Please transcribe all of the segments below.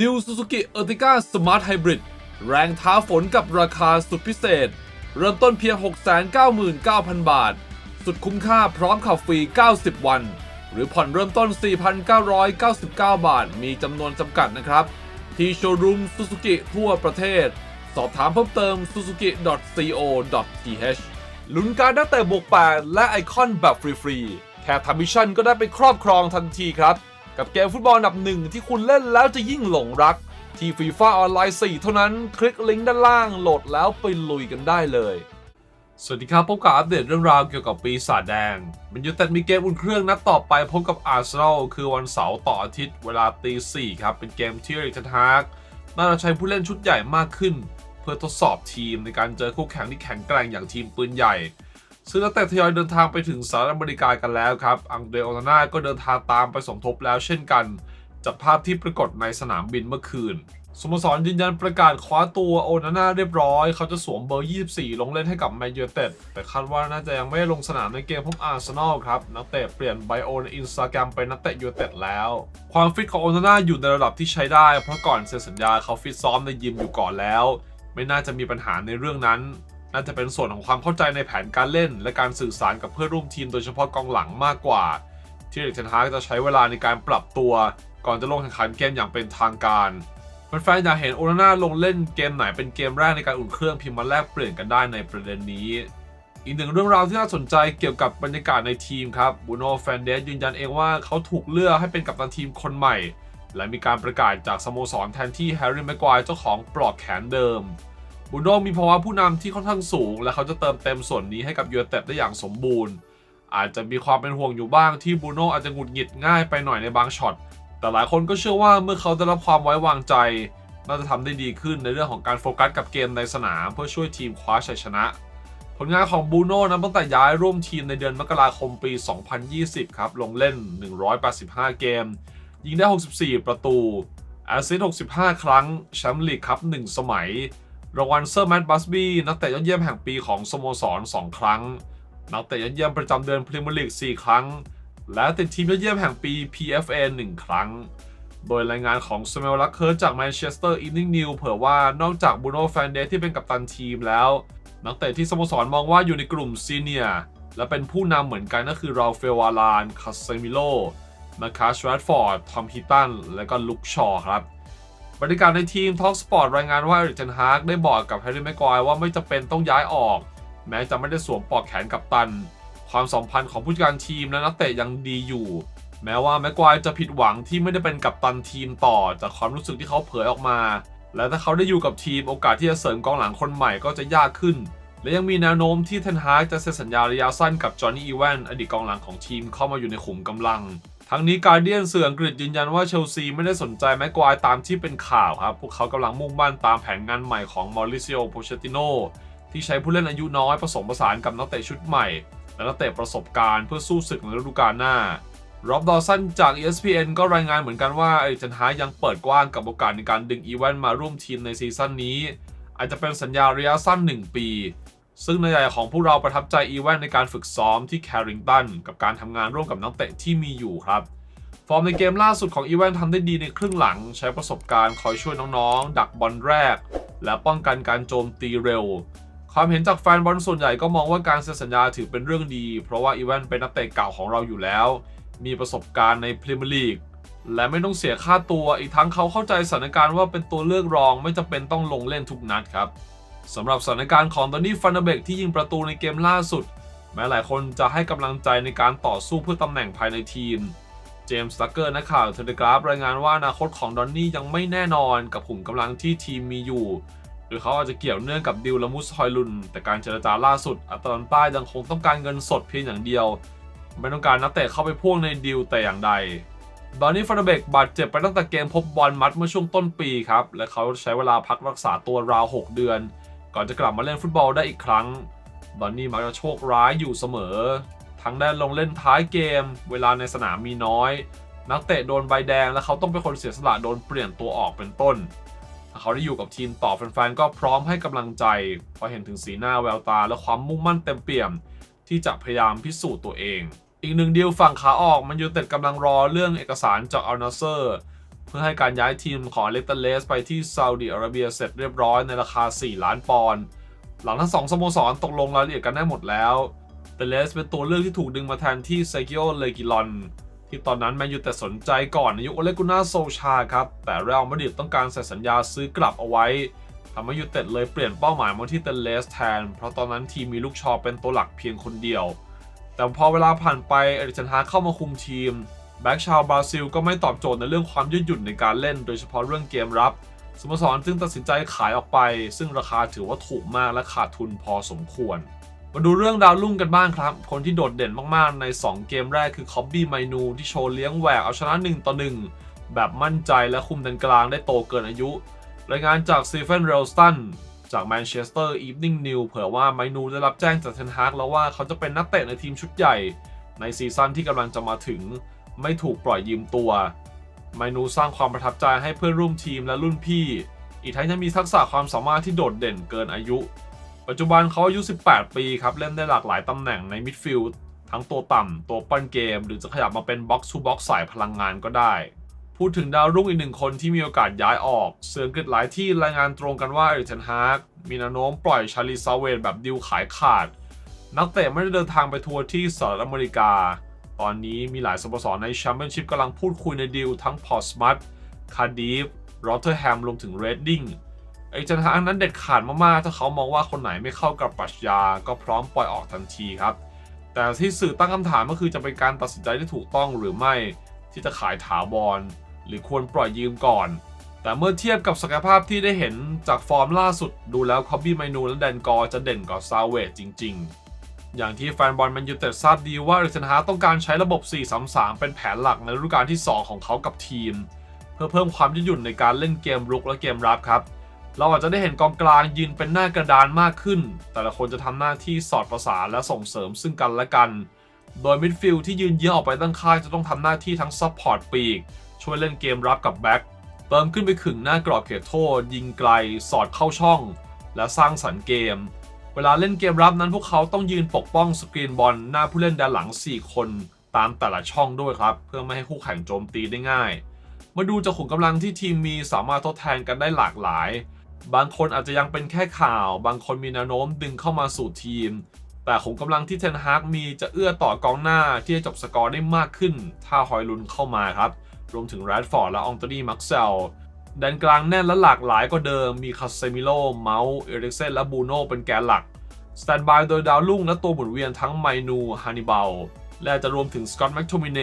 New Suzuki Ertiga Smart Hybrid แรงท้าฝนกับราคาสุดพิเศษ เริ่มต้นเพียง 699,000 บาท สุดคุ้มค่าพร้อมขับฟรี 90 วัน หรือผ่อนเริ่มต้น 4,999 บาท มีจำนวนจำกัดนะครับ ที่โชว์รูม Suzuki ทั่วประเทศ สอบถามเพิ่มเติม suzuki.co.th ลุ้นการตั้งแต่บวก8และไอคอนแบบฟรีๆแค่ทำมิชชั่นก็ได้ไปครอบครองทันทีครับ กับเกมฟุตบอลอันดับหนึ่งที่คุณเล่นแล้วจะยิ่งหลงรัก ที่ฟีฟ่าออนไลน์ 4 เท่านั้น คลิกลิงก์ด้านล่างโหลดแล้วไปลุยกันได้เลย สวัสดีครับพบกับอัปเดตเรื่องราวเกี่ยวกับปีศาจแดง มันยูเต็ดมีเกมอุ่นเครื่องนัดต่อไปพบกับอาร์เซนอลคือวันเสาร์ต่ออาทิตย์เวลาตีสี่ครับ เป็นเกมที่เอริกทนฮากน่าจะใช้ผู้เล่นชุดใหญ่มากขึ้น เพื่อทดสอบทีมในการเจอคู่แข่งที่แข็งแกร่งอย่างทีมปืนใหญ่ ซึ่งนักเตะทยอยเดินทางไปถึงสหรัฐอเมริกากันแล้วครับ อังเดรโอนาน่าก็เดินทางตามไปสมทบแล้วเช่นกัน จากภาพที่ปรากฏในสนามบินเมื่อคืน สโมสรยืนยันประกาศคว้าตัวโอนาน่าเรียบร้อย เขาจะสวมเบอร์ 24 ลงเล่นให้กับแมนยูเต็ด แต่คาดว่าน่าจะยังไม่ลงสนามในเกมพบอาร์เซนอลครับ นักเตะเปลี่ยนไบโอในอินสตาแกรมเป็นนักเตะยูเต็ดแล้ว ความฟิตของโอนาน่าอยู่ในระดับที่ใช้ได้ เพราะก่อนเซ็นสัญญาเขาฟิตซ้อมในยิมอยู่ก่อนแล้ว ไม่น่าจะมีปัญหาในเรื่องนั้น น่าจะเป็นส่วนของความเข้าใจในแผนการเล่น และการสื่อสารกับเพื่อนร่วมทีมโดยเฉพาะกองหลังมากกว่า ที่เด็กเทนฮากจะใช้เวลาในการปรับตัวก่อนจะลงแข่งขันเกมอย่างเป็นทางการแฟนๆอยากเห็นโอนาน่าลงเล่นเกมไหนเป็นเกมแรกในการอุ่นเครื่องพิมพ์มาแลกเปลี่ยนกันได้ในประเด็นนี้ อีกหนึ่งเรื่องราวที่น่าสนใจเกี่ยวกับบรรยากาศในทีมครับบูโน่แฟนเดสยืนยันเองว่าเขาถูกเลือกให้เป็นกัปตันทีมคนใหม่ และมีการประกาศจากสโมสรแทนที่แฮร์รี่แม็กควายเจ้าของปลอกแขนเดิม บูโน่มีภาวะผู้นำที่ค่อนข้างสูง และเขาจะเติมเต็มส่วนนี้ให้กับยูเนเต็ดได้อย่างสมบูรณ์ อาจจะมีความเป็นห่วงอยู่บ้างที่บูโน่อาจจะหงุดหงิดง่ายไปหน่อยในบางช็อต แต่หลายคนก็เชื่อว่าเมื่อเขาได้รับความไว้วางใจ น่าจะทำได้ดีขึ้นในเรื่องของการโฟกัสกับเกมในสนามเพื่อช่วยทีมคว้าชัยชนะ ผลงานของบูโน่นั้นตั้งแต่ย้ายร่วมทีมในเดือนมกราคมปี 2020 ครับ ลงเล่น 185 เกม ยิงได้ 64 ประตูแอสซิสต์65 ครั้ง แชมป์ลีกครับ1สมัย รางวัลเซอร์แมตต์บัสบี้นักเตะยอดเยี่ยมแห่งปีของสโมสร 2 ครั้ง นักเตะยอดเยี่ยมประจำเดือนพรีเมียร์ลีก 4 ครั้ง และติดทีมยอดเยี่ยมแห่งปี PFA 1 ครั้ง โดยรายงานของสเมลลักเคิร์จากแมนเชสเตอร์อีนิงนิวเผยว่านอกจากบูโน่แฟนเดที่เป็นกัปตันทีมแล้ว นักเตะที่สโมสรมองว่าอยู่ในกลุ่มซีเนียและเป็นผู้นำเหมือนกันก็คือราเฟลวาลานคาเซมิโลมาคาสแรดฟอร์ด ทอมฮิตัน และก็ลุคชอครับ บรรยากาศในทีมท a l k สปอร์ตรายงานว่าเอริกเทนฮากได้บอกกับแฮร์รี่แม็กควายว่าไม่จำเป็นต้องย้ายออก แม้จะไม่ได้สวมปลอกแขนกับตัน ความสัมพันธ์ของผู้จัดการทีมและนักเตะยังดีอยู่ แม้ว่าแม็กควายจะผิดหวังที่ไม่ได้เป็นกัปตันทีมต่อจากความรู้สึกที่เขาเผยออกมา และถ้าเขาได้อยู่กับทีมโอกาสที่จะเสริมกองหลังคนใหม่ก็จะยากขึ้น และยังมีแนวโน้มที่เทนฮากจะเซ็นสัญญาระยะสั้นกับจอห์นนี่อีแวนอดีตกองหลังของทีมเข้ามาอยู่ในขุมกำลัง ทั้งนี้การเดียนสื่ออังกฤษยืนยันว่าเชลซีไม่ได้สนใจแม็กควายตามที่เป็นข่าวครับ พวกเขากำลังมุ่งมั่นตามแผนงานใหม่ของมอริซิโอโพเชติโนที่ใช้ผู้เล่นอายุน้อยผสมผสานกับนักเตะชุดใหม่ และนักเตะประสบการณ์เพื่อสู้ศึกในฤดูกาลหน้าร็อบดอสันจาก ESPN ก็รายงานเหมือนกันว่าไอเจนฮายังเปิดกว้างกับโอกาสในการดึงอีเวนต์มาร่วมทีมในซีซั่นนี้ อาจจะเป็นสัญญาระยะสั้น 1 ปี ซึ่งในใหญ่ของพวกเราประทับใจอีเวนในการฝึกซ้อมที่แคริงตันกับการทำงานร่วมกับนักเตะที่มีอยู่ครับฟอร์มในเกมล่าสุดของอีเวนทำได้ดีในครึ่งหลัง ใช้ประสบการณ์คอยช่วยน้องๆ ดักบอลแรก และป้องกันการโจมตีเร็ว ความเห็นจากแฟนบอลส่วนใหญ่ก็มองว่าการเซ็นสัญญาถือเป็นเรื่องดี เพราะว่าอีเวนเป็นนักเตะเก่าของเราอยู่แล้ว มีประสบการณ์ในพรีเมียร์ลีกและไม่ต้องเสียค่าตัวอีกทั้งเขาเข้าใจสถานการณ์ว่าเป็นตัวเลือกรองไม่จำเป็นต้องลงเล่นทุกนัดครับ สำหรับสถานการณ์ของตอนนี้ฟันเดเบกที่ยิงประตูในเกมล่าสุด แม้หลายคนจะให้กำลังใจในการต่อสู้เพื่อตำแหน่งภายในทีม เจมส์ตักเกอร์นักข่าวเทเลกราฟรายงานว่าอนาคตของดอนนี่ยังไม่แน่นอนกับขุมกำลังที่ทีมมีอยู่หรือเขาอาจจะเกี่ยวเนื่องกับดิวละมุสฮอยลุน แต่การเจรจาล่าสุดอัตแลนตายังคงต้องการเงินสดเพียงอย่างเดียว ไม่ต้องการนักเตะเข้าไปพ่วงในดิวแต่อย่างใดดอนนี่ฟันเบกบาดเจ็บไปตั้งแต่เกมพบบอลมัดเมื่อช่วงต้นปีครับ และเขาใช้เวลาพักรักษาตัวราว 6 เดือน ก่อนจะกลับมาเล่นฟุตบอลได้อีกครั้งดอนนี่มักจะโชคร้ายอยู่เสมอ ทั้งได้ลงเล่นท้ายเกม เวลาในสนามมีน้อย นักเตะโดนใบแดงและเขาต้องเป็นคนเสียสละโดนเปลี่ยนตัวออกเป็นต้น ถ้าเขาได้อยู่กับทีมต่อแฟนๆก็พร้อมให้กำลังใจพราะเห็นถึงสีหน้าแววตาและความมุ่งมั่นเต็มเปี่ยม ที่จะพยายามพิสูจน์ตัวเอง อีกหนึ่งดีลฝั่งขาออกมันยูเต็ดกำลังรอเรื่องเอกสารจากอัลนาเซอร์ เพื่อให้การย้ายทีมของเล็กตันเลสไปที่ซาอุดิอาระเบียเสร็จเรียบร้อยในราคา 4 ล้านปอนด์หลังทั้งสองสโมสรตกลงรายละเอียดกันได้หมดแล้วเตเลสเป็นตัวเลือกที่ถูกดึงมาแทนที่เซกิโอเลกิลอนที่ตอนนั้นแมนยูแต่สนใจก่อนในยุคโอเลกุน่าโซชาครับ แต่เรอัลมาดริดต้องการใส่สัญญาซื้อกลับเอาไว้ทำให้ยูเต็ดเลยเปลี่ยนเป้าหมายมาที่เตเลสแทน เพราะตอนนั้นทีมมีลูกชอเป็นตัวหลักเพียงคนเดียว แต่พอเวลาผ่านไปเอริกเทนฮาเข้ามาคุมทีม แบ็กชาวบราซิลก็ไม่ตอบโจทย์ในเรื่องความยืดหยุ่นในการเล่น โดยเฉพาะเรื่องเกมรับสโมสรจึงตัดสินใจขายออกไป ซึ่งราคาถือว่าถูกมากและขาดทุนพอสมควร มาดูเรื่องดาวรุ่งกันบ้างครับ คนที่โดดเด่นมาก ๆ ใน 2 เกมแรกคือคอบบี้ไมนูที่โชว์เลี้ยงแหวกเอาชนะ1ต่อ1แบบมั่นใจและคุมดันกลางได้โตเกินอายุ รายงานจากซีเฟนเรลสตันจากแมนเชสเตอร์อีฟนิ่งนิวเผยว่าไมนูได้รับแจ้งจากเทนฮากแล้วว่าเขาจะเป็นนักเตะในทีมชุดใหญ่ ในซีซั่นที่กำลังจะมาถึง ไม่ถูกปล่อยยืมตัว ไมนูสร้างความประทับใจให้เพื่อนร่วมทีมและรุ่นพี่ อีกทั้งยังมีทักษะความสามารถที่โดดเด่นเกินอายุ ปัจจุบันเขาอายุ 18 ปีครับ เล่นได้หลากหลายตำแหน่งในมิดฟิลด์ทั้งตัวต่ำ ตัวปั้นเกม หรือจะขยับมาเป็นบ็อกซ์ทูบ็อกซ์สายพลังงานก็ได้ พูดถึงดาวรุ่งอีกหนึ่งคนที่มีโอกาสย้ายออก เสื่อกฤษหลายที่รายงานตรงกันว่าเอริเทนฮาร์กมีแนวโน้มปล่อยชาลีซาเวนแบบดิวขายขาด นักเตะไม่ได้เดินทางไปทัวร์ที่สหรัฐอเมริกา ตอนนี้มีหลายสโมสรในแชมเปี้ยนชิพกำลังพูดคุยในดีลทั้งพอร์สมัตคาร์ดิฟรอเทอร์แฮมรวมถึงเรดดิ้งไอ้จันทางนั้นเด็ดขาดมาก ๆ ถ้าเขามองว่าคนไหนไม่เข้ากับปรัชญาก็พร้อมปล่อยออกทันทีครับ แต่ที่สื่อตั้งคำถามก็คือจะเป็นการตัดสินใจที่ถูกต้องหรือไม่ที่จะขายถาวรหรือควรปล่อยยืมก่อน แต่เมื่อเทียบกับศักยภาพที่ได้เห็นจากฟอร์มล่าสุดดูแล้วคอบบี้ไมนูและแดนกอร์จะเด่นกว่าซาเวจจริง ๆ อย่างที่แฟนบอลแมนยูเต็ดทราบดีว่าเอริกเทนฮาต้องการใช้ระบบ 4-3-3 เป็นแผนหลักในฤดูกาลที่ 2 ของเขากับทีม เพื่อเพิ่มความยืดหยุ่นในการเล่นเกมรุกและเกมรับครับ เราอาจจะได้เห็นกองกลางยืนเป็นหน้ากระดานมากขึ้น แต่ละคนจะทำหน้าที่สอดประสานและส่งเสริมซึ่งกันและกัน โดยมิดฟิลด์ที่ยืนเยื้อออกไปตั้งค่ายจะต้องทำหน้าที่ทั้งซัพพอร์ตปีก ช่วยเล่นเกมรับกับแบ็กเติมขึ้นไปขึงหน้ากรอบเขตโทษ ยิงไกล สอดเข้าช่อง และสร้างสรรค์เกม เวลาเล่นเกมรับนั้นพวกเขาต้องยืนปกป้องสกรีนบอลหน้าผู้เล่นด้านหลัง 4 คนตามแต่ละช่องด้วยครับ เพื่อไม่ให้คู่แข่งโจมตีได้ง่าย มาดูจากขุมกำลังที่ทีมมีสามารถทดแทนกันได้หลากหลาย บางคนอาจจะยังเป็นแค่ข่าว บางคนมีแนวโน้มดึงเข้ามาสู่ทีม แต่ขุมกำลังที่เทนฮากมีจะเอื้อต่อกองหน้าที่จะจบสกอร์ได้มากขึ้น ถ้าฮอยลุนเข้ามาครับ รวมถึงแรดฟอร์ดและองโตนีมักเซล แดนกลางแน่นและหลากหลายกว่าเดิมมีคาเซมิโลเมาส์เอริกเซนและบูโน่เป็นแกนหลัก สแตนบายโดยดาวรุ่งและตัวหมุนเวียนทั้งไมนูฮานิบาลและจะรวมถึงสกอตแมคโทมิเน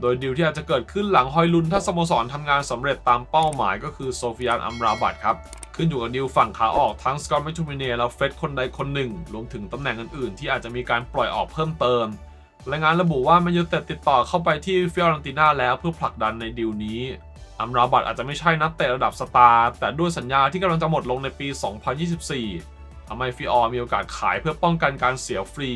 โดยดีลที่อาจจะเกิดขึ้นหลังฮอยลุนถ้าสโมสรทำงานสำเร็จตามเป้าหมายก็คือโซฟิยานอัมราบัตครับ ขึ้นอยู่กับดีลฝั่งขาออกทั้งสกอตแมคโทมิเนและเฟดคนใดคนหนึ่ง รวมถึงตำแหน่งอื่นๆ ที่อาจจะมีการปล่อยออกเพิ่มเติมรายงานระบุว่าแมนยูเต็ดติดต่อเข้าไปที่ฟิออเรนติน่าแล้วเพื่อผลักดันในดีลนี้ อัมราบัตอาจจะไม่ใช่นักเตะระดับสตาร์แต่ด้วยสัญญาที่กำลังจะหมดลงในปี 2024 ทำให้ฟิออมีโอกาสขายเพื่อป้องกันการเสียฟรี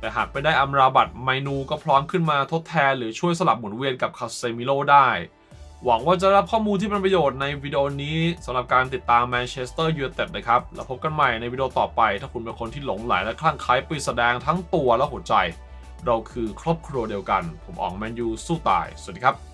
แต่หากไปได้อัมราบัตไมนูก็พร้อมขึ้นมาทดแทนหรือช่วยสลับหมุนเวียนกับคาเซมิโลได้ หวังว่าจะรับข้อมูลที่เป็นประโยชน์ในวิดีโอนี้สำหรับการติดตามแมนเชสเตอร์ยูไนเต็ดนะครับ แล้วพบกันใหม่ในวิดีโอต่อไป ถ้าคุณเป็นคนที่หลงไหลและคลั่งไคล้ปีแสดงทั้งตัวและหัวใจ เราคือครอบครัวเดียวกัน ผมอ๋องแมนยูสู้ตาย สวัสดีครับ